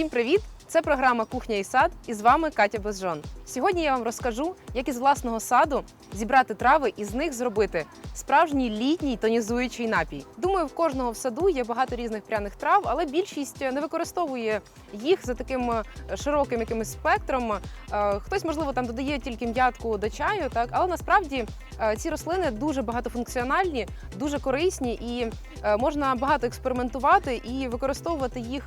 Всім привіт! Це програма Кухня і сад і з вами Катя Безжон. Сьогодні я вам розкажу, як із власного саду зібрати трави і з них зробити справжній літній тонізуючий напій. Думаю, в кожного в саду є багато різних пряних трав, але більшість не використовує їх за таким е, широким якимось спектром. Е, Хтось, можливо, там додає тільки м'ятку до чаю, так але насправді е, ці рослини дуже багатофункціональні, дуже корисні і можна багато експериментувати і використовувати їх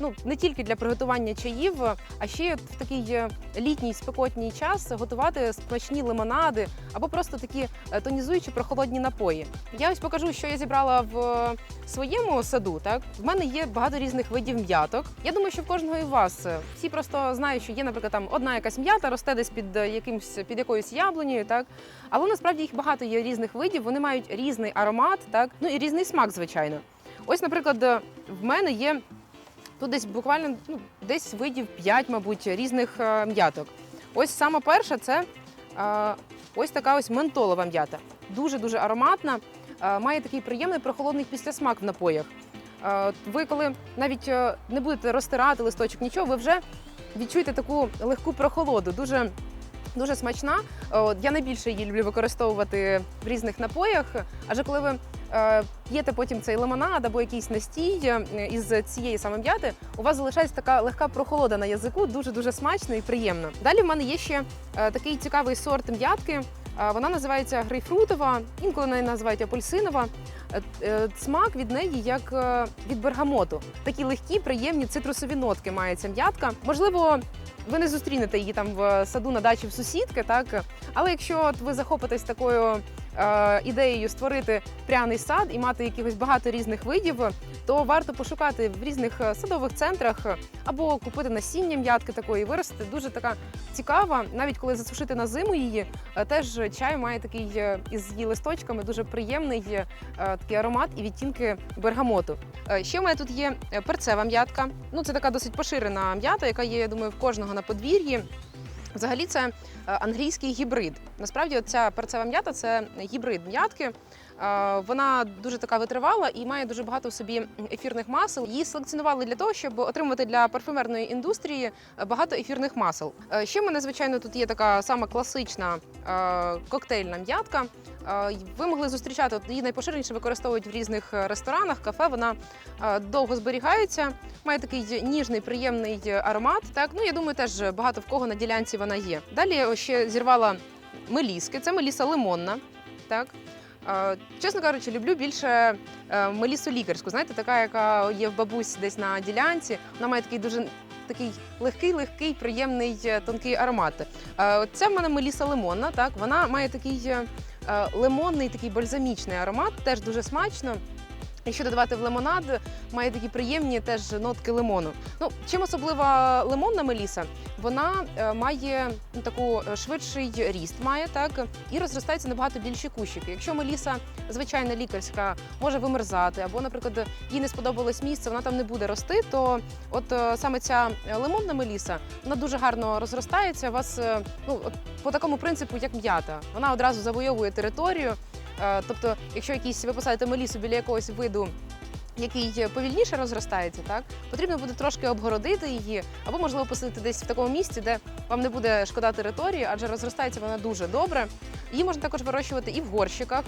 ну не тільки для приготування чаїв, а ще в такий е, літній спекотній час готувати смачні лимонади або просто такі е, тонізуючі прохолодні напої. Я ось покажу, що я зібрала в своєму саду. Так в мене є багато різних видів м'яток. Я думаю, що в кожного і вас е, всі просто знають, що є, наприклад, там одна якась м'ята росте десь під якимсь під якоюсь яблунею, так але насправді їх багато є різних видів. Вони мають різний аромат, так ну і різний смак, звичайно. Ось, наприклад, в мене є тут десь буквально ну, десь видів 5, мабуть, різних е, м'яток. Ось сама перша це е, ось така ось ментолова м'ята. Дуже дуже ароматна, е, має такий приємний прохолодний післясмак в напоях. Е, Ви, коли навіть е, не будете розтирати листочок, нічого, ви вже відчуєте таку легку прохолоду. Дуже Дуже смачна. Е, Я найбільше її люблю використовувати в різних напоях. Адже коли ви п'єте потім цей лимонад або якийсь настій е, із цієї саме м'яти, у вас залишається така легка прохолода на язику, дуже дуже смачно і приємно. Далі в мене є ще е, такий цікавий сорт м'ятки. Е, Вона називається грейпфрутова, інколи неї називають апельсинова. Е, е, Смак від неї як е, від бергамоту. Такі легкі, приємні цитрусові нотки має ця м'ятка. Можливо, ви не зустрінете її там в саду на дачі в сусідки, так але якщо от ви захопитесь такою е, ідеєю створити пряний сад і мати якихось багато різних видів, то варто пошукати в різних е, садових центрах або купити насіння м'ятки такої, і виростити. Дуже така цікава. Навіть коли засушити на зиму її, е, теж чай має такий е, із її листочками дуже приємний е, такий аромат і відтінки бергамоту. Е, Ще в мене тут є е, перцева м'ятка. Ну, це така досить поширена м'ята, яка є, я думаю, в кожного на подвір'ї. Взагалі, це е, англійський гібрид. Насправді, ця перцева м'ята це гібрид м'ятки. Е, Вона дуже така витривала і має дуже багато в собі ефірних масел. Її селекціонували для того, щоб отримати для парфюмерної індустрії багато ефірних масел. Е, Ще мене, звичайно, тут є така сама класична е, коктейльна м'ятка. Ви могли зустрічати її найпоширеніше використовують в різних ресторанах, кафе. Вона довго зберігається, має такий ніжний, приємний аромат. Так, ну я думаю, теж багато в кого на ділянці вона є. Далі ще зірвала меліски. Це меліса лимонна. Так. Чесно кажучи, люблю більше е, мелісу лікарську. Знаєте, така, яка є в бабусь десь на ділянці. Вона має такий дуже такий легкий, легкий, приємний е, тонкий аромат. Це в мене меліса лимонна. Так, вона має такий е, лимонний, такий бальзамічний аромат, теж дуже смачно. Якщо додавати в лимонад, має такі приємні теж нотки лимону. Ну, чим особлива лимонна меліса? Вона е, має ну, таку е, швидший ріст, має так і розростається набагато більші кущики. Якщо меліса звичайна лікарська може вимерзати, або, наприклад, їй не сподобалось місце, вона там не буде рости, то от е, саме ця лимонна меліса вона дуже гарно розростається. У вас ну от по такому принципу, як м'ята, вона одразу завойовує територію. Е, Тобто, якщо якісь ви посадите мелісу біля якогось виду, який повільніше розростається, так потрібно буде трошки обгородити її, або можливо посадити десь в такому місці, де вам не буде шкода території, адже розростається вона дуже добре. Її можна також вирощувати і в горщиках.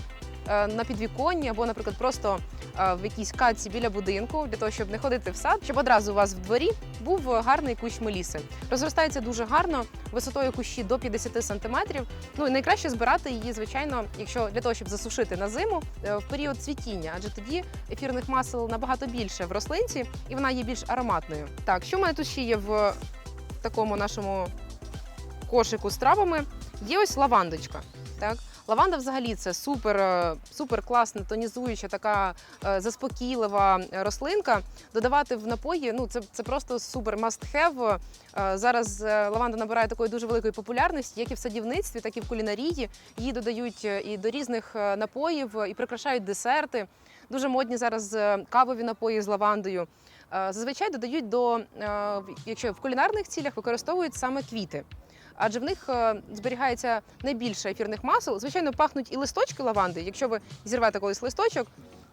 Е, На підвіконні або, наприклад, просто е, в якійсь катці біля будинку для того, щоб не ходити в сад, щоб одразу у вас в дворі був гарний кущ меліси. Розростається дуже гарно, висотою кущі до 50 сантиметрів. Ну і найкраще збирати її, звичайно, якщо для того, щоб засушити на зиму е, в період цвітіння, адже тоді ефірних масел набагато більше в рослинці, і вона є більш ароматною. Так, що в мене тут ще є в такому нашому кошику з травами? Є ось лавандочка. Так. Лаванда взагалі це супер, е, супер класна, тонізуюча, така е, заспокійлива рослинка. Додавати в напої, ну це, це просто супер must have. Е, Зараз е, лаванда набирає такої дуже великої популярності, як і в садівництві, так і в кулінарії. Її додають е, і до різних е, напоїв, і прикрашають десерти. Дуже модні зараз е, кавові напої з лавандою. Е, Зазвичай додають до, е, якщо в кулінарних цілях використовують саме квіти. Адже в них е, зберігається найбільше ефірних масел. Звичайно, пахнуть і листочки лаванди. Якщо ви зірвете колись листочок,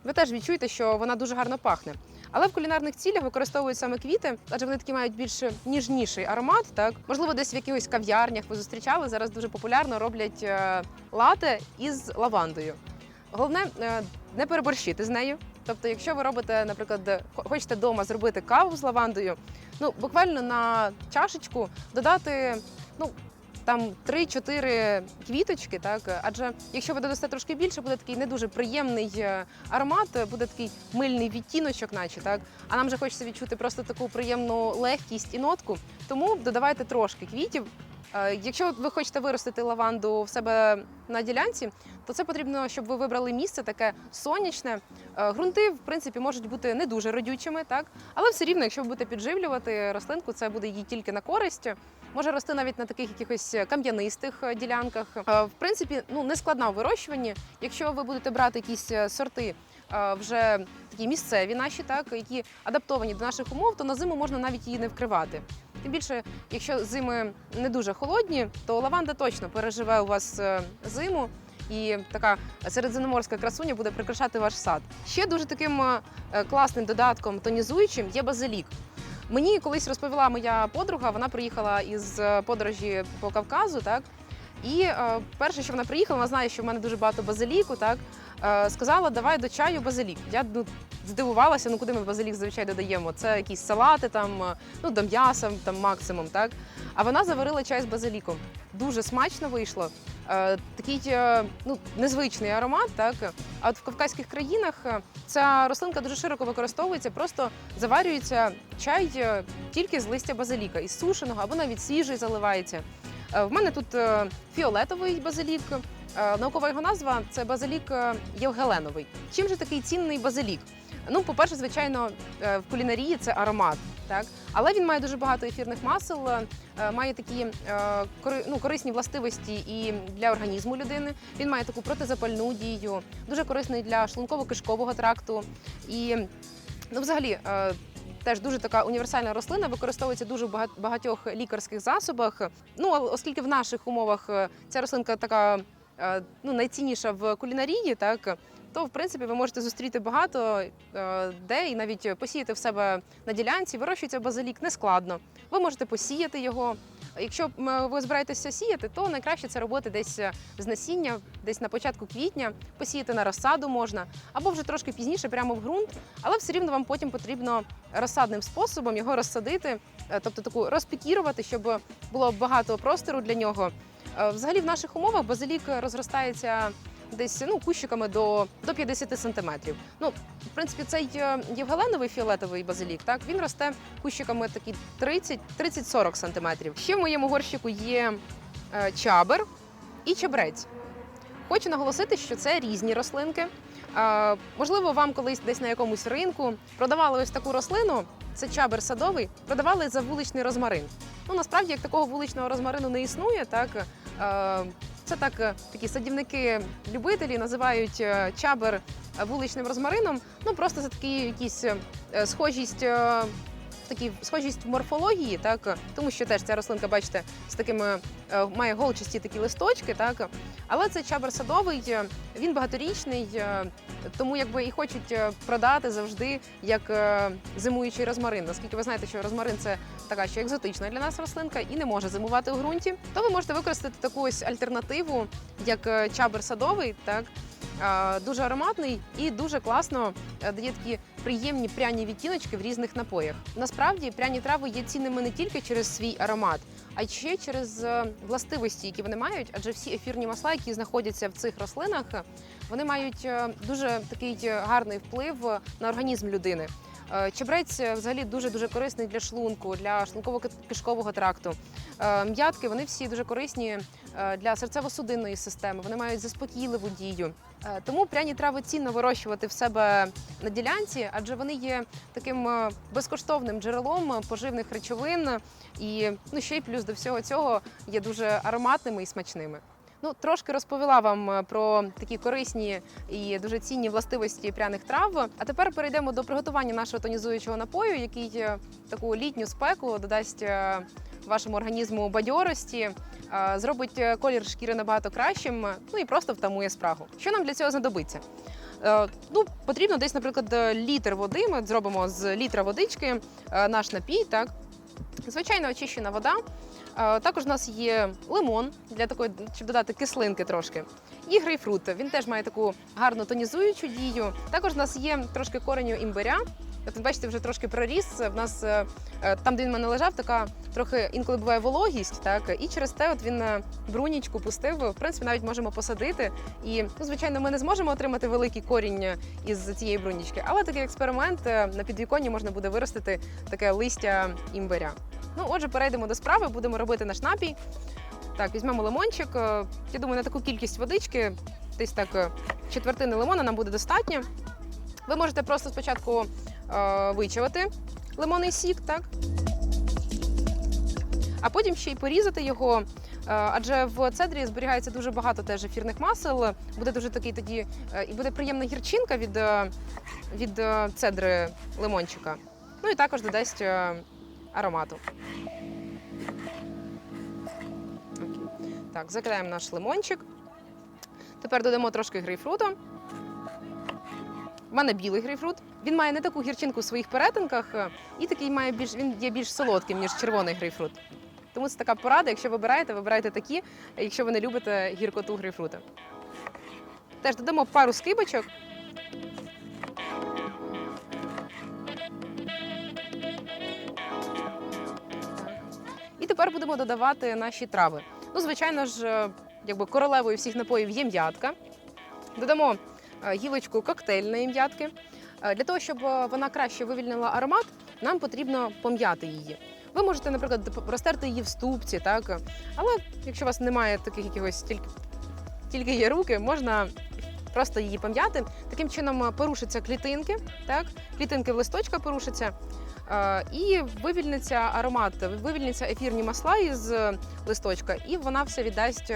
ви теж відчуєте, що вона дуже гарно пахне. Але в кулінарних цілях використовують саме квіти, адже вони такі мають більш ніжніший аромат. Так можливо, десь в якихось кав'ярнях ви зустрічали. Зараз дуже популярно роблять е, лате із лавандою. Головне е, не переборщити з нею. Тобто, якщо ви робите, наприклад, хочете вдома зробити каву з лавандою, ну буквально на чашечку додати ну там 3-4 квіточки, так адже якщо ви додасте трошки більше, буде такий не дуже приємний е, аромат, буде такий мильний відтіночок, наче так. А нам же хочеться відчути просто таку приємну легкість і нотку. Тому додавайте трошки квітів. Е, Якщо ви хочете виростити лаванду в себе на ділянці, то це потрібно, щоб ви вибрали місце таке сонячне. Е, Грунти, в принципі, можуть бути не дуже родючими, так але все рівно, якщо ви будете підживлювати рослинку, це буде їй тільки на користь. Може рости навіть на таких якихось кам'янистих е, ділянках. Е, В принципі, ну не складна в вирощуванні. Якщо ви будете брати якісь е, сорти е, вже такі місцеві наші, так які адаптовані до наших умов, то на зиму можна навіть її не вкривати. Тим більше, якщо зими не дуже холодні, то лаванда точно переживе у вас е, зиму. І така середземноморська красуня буде прикрашати ваш сад. Ще дуже таким е, класним додатком тонізуючим є базилік. Мені колись розповіла моя подруга, вона приїхала із е, подорожі по Кавказу, так. І перше, що вона приїхала, вона знає, що в мене дуже багато базиліку, так сказала, давай до чаю базилік. Я ну, здивувалася, ну куди ми базилік зазвичай додаємо? Це якісь салати, там, е, ну, до м'яса, там максимум, так. А вона заварила чай з базиліком. Дуже смачно вийшло. Е, такий е, ну, незвичний аромат, так. А от в кавказьких країнах ця рослинка дуже широко використовується, просто заварюється чай тільки з листя базиліка, із сушеного або навіть свіжий заливається. В мене тут фіолетовий базилік. Наукова його назва це базилік євгеленовий. Чим же такий цінний базилік? Ну, по-перше, звичайно, е, в кулінарії це аромат, так але він має дуже багато ефірних масел, е, має такі е, ну, корисні властивості і для організму людини. Він має таку протизапальну дію, дуже корисний для шлунково-кишкового тракту. І ну, взагалі. Теж дуже така універсальна рослина, використовується дуже в багатьох лікарських засобах. Ну, оскільки в наших умовах ця рослинка така ну, найцінніша в кулінарії, так то в принципі ви можете зустріти багато е, де і навіть посіяти в себе на ділянці. Вирощується базилік нескладно. Ви можете посіяти його. Якщо ви збираєтеся сіяти, то найкраще це робити десь е, з насіння, десь на початку квітня, посіяти на розсаду можна, або вже трошки пізніше, прямо в ґрунт, але все рівно вам потім потрібно розсадним способом його розсадити, е, тобто таку розпікірувати, щоб було багато простору для нього. Взагалі, в наших умовах базилік розростається десь ну, кущиками до, до 50 сантиметрів. Ну, в принципі, цей е, євгеленовий фіолетовий базилік, так він росте кущиками такі 30 30-40 сантиметрів. Ще в моєму горщику є е, чабер і чебрець. Хочу наголосити, що це різні рослинки. Е, можливо, вам колись десь на якомусь ринку продавали ось таку рослину. Це чабер садовий, продавали за вуличний розмарин. Ну насправді як такого вуличного розмарину не існує, так це так е, такі садівники-любителі називають е, чабер е, вуличним розмарином. Ну просто за такі якісь схожість. Такі схожість в морфології, так тому що теж ця рослинка, бачите, з такими е, має голчасті такі листочки, так але це чабер садовий, е, він багаторічний, е, тому якби і хочуть продати завжди як зимуючий розмарин. Оскільки ви знаєте, що розмарин це така ще екзотична для нас рослинка і не може зимувати у ґрунті, то ви можете використати таку ось альтернативу, як чабер садовий, так. Дуже ароматний і дуже класно дає такі приємні пряні відтіночки в різних напоях. Насправді пряні трави є цінними не тільки через свій аромат, а й ще через е, властивості, які вони мають, адже всі ефірні масла, які знаходяться в цих рослинах, вони мають е, дуже такий е, гарний вплив на організм людини. Е, Чебрець е, взагалі дуже дуже корисний для шлунку, для шлунково-кишкового тракту. Е, М'ятки вони всі дуже корисні для серцево-судинної системи. Вони мають заспокійливу дію. Тому пряні трави цінно вирощувати в себе на ділянці, адже вони є таким безкоштовним джерелом поживних речовин, і ну ще й плюс до всього цього є дуже ароматними і смачними. Ну, трошки розповіла вам е, про такі корисні і дуже цінні властивості пряних трав. А тепер перейдемо до приготування нашого тонізуючого напою, який е, таку літню спеку додасть е, вашому організму бадьорості, зробить колір шкіри набагато кращим, ну і просто втамує спрагу. Що нам для цього знадобиться? Ну, потрібно десь, наприклад, літр води. Ми зробимо з літра водички наш напій. Так, звичайно, очищена вода. Е, Також у нас є лимон для такої, щоб додати кислинки трошки. І грейпфрут. Він теж має таку гарну тонізуючу дію. Також у нас є трошки кореню імбиря. От, бачите, вже трошки проріс. В нас е, е, там, де він мене лежав, така трохи інколи буває вологість, так і через те, от він е, брунічку пустив. В принципі, навіть можемо посадити. І ну, звичайно, ми не зможемо отримати великий корінь із цієї брунічки, але такий експеримент на підвіконні можна буде виростити таке листя імбиря. Ну, отже, перейдемо до справи, будемо робити наш напій. Так, візьмемо лимончик. Я думаю, на таку кількість водички, десь так четвертини лимона нам буде достатньо. Ви можете просто спочатку е, вичавити лимонний сік, так? А потім ще й порізати його. е, Адже в цедрі зберігається дуже багато теж ефірних масел. Буде дуже такий тоді е, і буде приємна гірчинка від, від цедри лимончика. Ну і також додасть аромату. Так, закидаємо наш лимончик. Тепер додамо трошки грейпфруту. У мене білий грейпфрут. Він має не таку гірчинку в своїх перетинках, е, і такий має більш він є більш солодким, ніж червоний грейпфрут. Тому це така порада. Якщо вибираєте, вибирайте такі, якщо ви не любите гіркоту грейпфрута. Теж додамо пару скибочок. І тепер будемо додавати наші трави. Ну, звичайно ж, е, якби королевою всіх напоїв є м'ятка. Додамо е, гілочку коктейльної м'ятки. Е, Для того, щоб е, вона краще вивільнила аромат, нам потрібно пом'яти її. Ви можете, наприклад, розтерти її в ступці, так? Але якщо у вас немає таких якихось тільки, тільки є руки, можна просто її пом'яти. Таким чином е, порушаться клітинки, так? клітинки в листочка порушаться. І вивільниться аромат, вивільняться ефірні масла із листочка, і вона все віддасть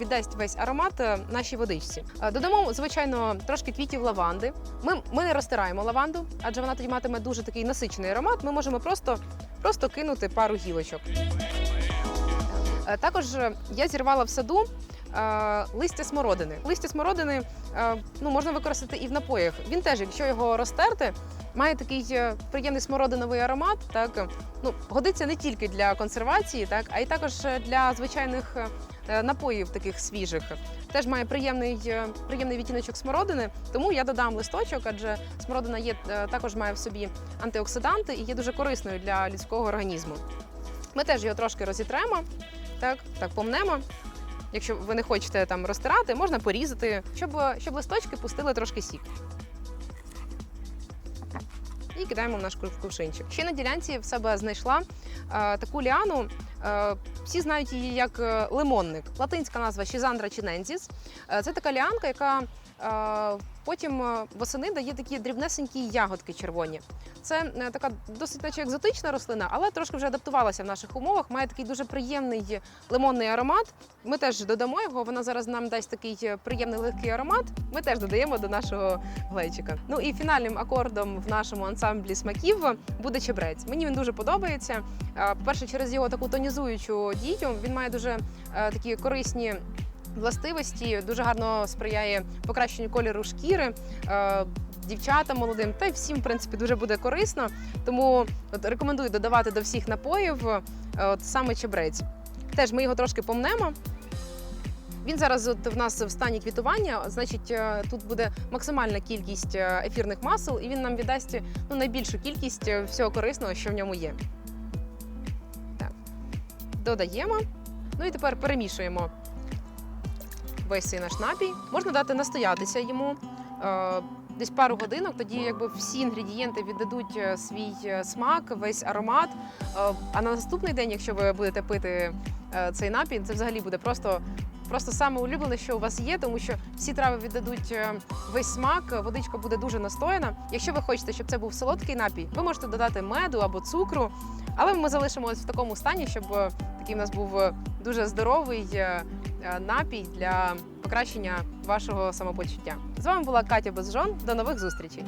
віддасть весь аромат е, нашій водичці. Е, Додамо, звичайно, трошки квітів лаванди. Ми, ми не розтираємо лаванду, адже вона тоді матиме дуже такий насичений аромат. Ми можемо просто, просто кинути пару гілочок. Е, Також я зірвала в саду листя смородини. Листя смородини ну, можна використати і в напоях. Він теж, якщо його розтерти, має такий приємний смородиновий аромат. Так ну годиться не тільки для консервації, так а й також для звичайних напоїв таких свіжих. Теж має приємний, е, приємний відтіночок смородини, тому я додам листочок, адже смородина є е, також має в собі антиоксиданти і є дуже корисною для людського організму. Ми теж його трошки розітремо, так, так помнемо. Якщо ви не хочете там розтирати, можна порізати, щоб, щоб листочки пустили трошки сік. І кидаємо в наш кувшинчик. Ще на ділянці в себе знайшла е, таку ліану. Е, всі знають її як е, лимонник. Латинська назва Шізандра чинензіс. Е, це така ліанка, яка е, потім восени дає такі дрібнесенькі ягодки червоні. Це е, така досить наче екзотична рослина, але трошки вже адаптувалася в наших умовах. Має такий дуже приємний лимонний аромат. Ми теж додамо його. Вона зараз нам дасть такий е, приємний легкий аромат. Ми теж додаємо до нашого глечика. Ну і фінальним акордом в нашому ансамблі смаків буде чебрець. Мені він дуже подобається. По-перше, через його таку тонізуючу дію він має дуже е, такі корисні. Властивості дуже гарно сприяє покращенню кольору шкіри, дівчатам молодим, та й всім, в принципі, дуже буде корисно. Тому от, рекомендую додавати до всіх напоїв е, от, саме чебрець. Теж ми його трошки помнемо. Він зараз от в нас в стані квітування, значить, е, тут буде максимальна кількість е, ефірних масел, і він нам віддасть ну, найбільшу кількість всього корисного, що в ньому є. Так. Додаємо. Ну і тепер перемішуємо весь цей наш напій. Можна дати настоятися йому. Десь пару годинок, тоді якби всі інгредієнти віддадуть е, свій е, смак, весь аромат. Е, А на наступний день, якщо ви будете пити цей напій, це взагалі буде просто, просто саме улюблене, що у вас є, тому що всі трави віддадуть весь смак, водичка буде дуже настояна. Якщо ви хочете, щоб це був солодкий напій, ви можете додати меду або цукру, але ми залишимось в такому стані, щоб такий у нас був дуже здоровий напій для покращення вашого самопочуття. З вами була Катя Безжон. До нових зустрічей.